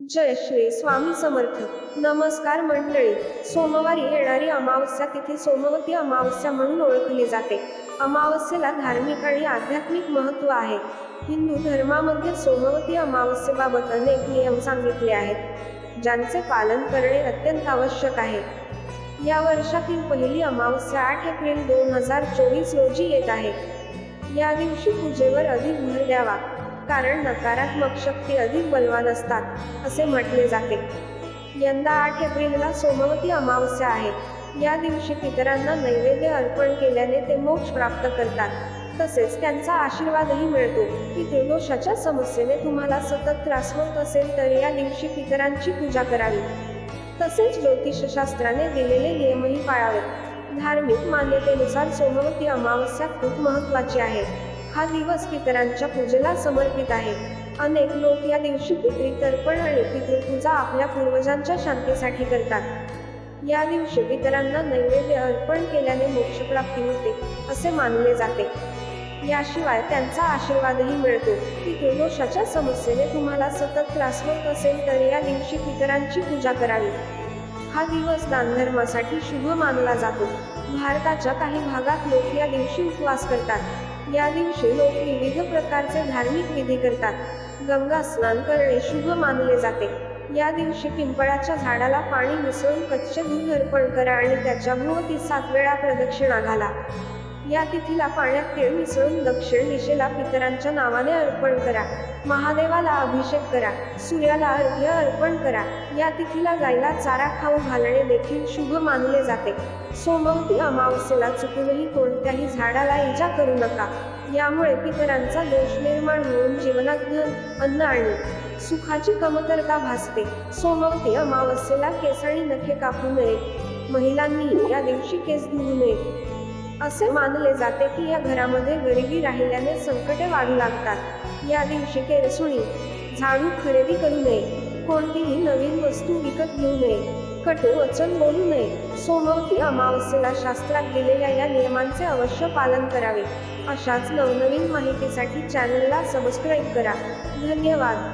जय श्री स्वामी समर्थ. नमस्कार मंडळी. सोमवारी येणारी अमावस्या तिथी सोमवती अमावस्या म्हणून ओळखली जाते. अमावस्येला धार्मिक आणि आध्यात्मिक महत्त्व आहे. हिंदू धर्मामध्ये सोमवती अमावस्येबाबत अनेक नियम सांगितले आहेत ज्यांचे पालन करणे अत्यंत आवश्यक आहे. या वर्षातील पहिली अमावस्या आठ एप्रिल दोन हजार चोवीस रोजी येत आहे. या दिवशी पूजेवर अधिक भर द्यावा. कारण नकारात्मक शक्ती अधिक बलवान असतात असे म्हटले जाते. यंदा आठ एप्रिलला सोमवती अमावस्या आहे. या दिवशी पितरांना नैवेद्य अर्पण केल्याने ते मोक्ष प्राप्त करतात. तसेच त्यांचा आशीर्वादही मिळतो. पितृदोषाच्या समस्येने तुम्हाला सतत त्रास होत असेल तर या दिवशी पितरांची पूजा करावी. तसेच ज्योतिषशास्त्राने दिलेले नियमही पाळावेत. धार्मिक मान्यतेनुसार सोमवती अमावस्या खूप महत्वाची आहे. हा दिवस पितरांच्या पूजेला समर्पित आहे. अनेक लोक या दिवशी पितृतर्पण आणि पितृपूजा आपल्या पूर्वजांच्या शांतीसाठी करतात. या दिवशी पितरांना नैवेद्य अर्पण केल्याने मोक्षप्राप्ती होते असे मानले जाते. याशिवाय त्यांचा आशीर्वादही मिळतो. पितृदोषाच्या समस्येने तुम्हाला सतत त्रास होत असेल तर या दिवशी पितरांची पूजा करावी. हा दिवस दानधर्मासाठी शुभ मानला जातो. भारताच्या काही भागात लोक या दिवशी उपवास करतात. या दिवशी लोक विविध प्रकारचे धार्मिक विधी करतात. गंगा स्नान करणे शुभ मानले जाते. या दिवशी पिंपळाच्या झाडाला पाणी मिसळून कच्चे दूध अर्पण करा आणि त्याच्या भोवती सात वेळा प्रदक्षिणा घाला. या तिथीला पाण्यात तीळ मिसळून दक्षिण दिशेला पितरांच्या नावाने अर्पण करा. महादेवाला अभिषेक करा. सूर्याला अर्घ्य अर्पण करा. या तिथीला गायला चारा खाऊ घालणे देखील शुभ मानले जाते. सोमवती अमावस्येला चुकूनही कोणत्याही झाडाला इजा करू नका. यामुळे पितरांचा दोष निर्माण होऊन जीवनात धन अन्न आणि. सुखाची कमतरता भासते. सोमवती अमावस्येला केस आणि नखे कापू नये. महिलांनी या दिवशी केस धुवू नये. असे मानले जाते की या घरामध्ये गरिबी राहिल्याने संकटे वाढू लागतात. या दिवशी केरसुणी झाडू खरेदी करू नये कोणतीही नवीन वस्तू विकत घेऊ नये कटू वचन बोलू नये सोमवती अमावस्येला शास्त्रात दिलेल्या या नियमांचे अवश्य पालन करावे. अशाच नवनवीन माहितीसाठी चॅनलला सबस्क्राईब करा. धन्यवाद.